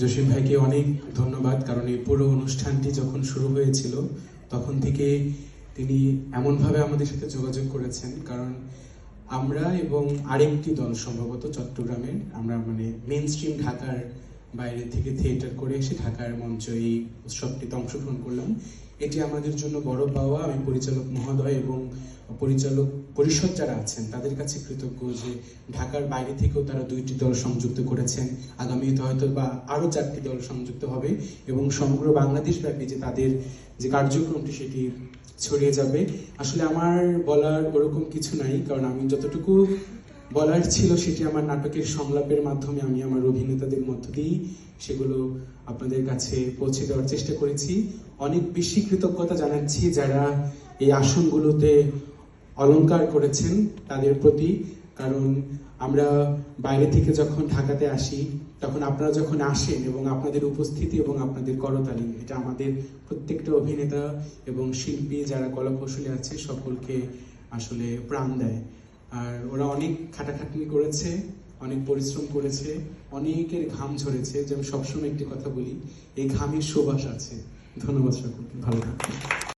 জসিম ভাইকে অনেক ধন্যবাদ, কারণ এই পুরো অনুষ্ঠানটি যখন শুরু হয়েছিল, তখন থেকে তিনি এমনভাবে আমাদের সাথে যোগাযোগ করেছেন, কারণ আমরা এবং আরেকটি দল সম্ভবত চট্টগ্রামের, আমরা মানে মেন স্ট্রিম ঢাকার বাইরে থেকে থিয়েটার করে এসে ঢাকার মঞ্চ এই উৎসবটিতে অংশগ্রহণ করলাম। এটি আমাদের জন্য বড় পাওয়া। আমি পরিচালক মহোদয় এবং পরিচালক পরিষদ যারা আছেন, তাদের কাছে কৃতজ্ঞ যে ঢাকার বাইরে থেকেও তারা দুইটি দল সংযুক্ত করেছেন। আগামীতে হয়তো বা আরও চারটি দল সংযুক্ত হবে এবং সমগ্র বাংলাদেশ ব্যাপী যে তাদের যে কার্যক্রমটি সেটি ছড়িয়ে যাবে। আসলে আমার বলার ওরকম কিছু নাই, কারণ আমি যতটুকু বলার ছিল সেটি আমার নাটকের সংলাপের মাধ্যমে আমি আমার অভিনেতাদের মধ্য দিয়েই সেগুলো আপনাদের কাছে পৌঁছে দেওয়ার চেষ্টা করেছি। অনেক বেশি কৃতজ্ঞতা জানাচ্ছি যারা এই আসনগুলোতে অলংকার করেছেন তাদের প্রতি, কারণ আমরা বাইরে থেকে যখন ঢাকাতে আসি, তখন আপনারা যখন আসেন এবং আপনাদের উপস্থিতি এবং আপনাদের করতালি, এটা আমাদের প্রত্যেকটা অভিনেতা এবং শিল্পী যারা কলাকৌশলী আছে সকলকে আসলে প্রাণ দেয়। আর ওরা অনেক খাটাখাটনি করেছে, অনেক পরিশ্রম করেছে, অনেকের ঘাম ঝরেছে। যে আমি সবসময় একটি কথা বলি, এই ঘামের সুবাস আছে। ধন্যবাদ সকলকে। ভালো থাকবেন।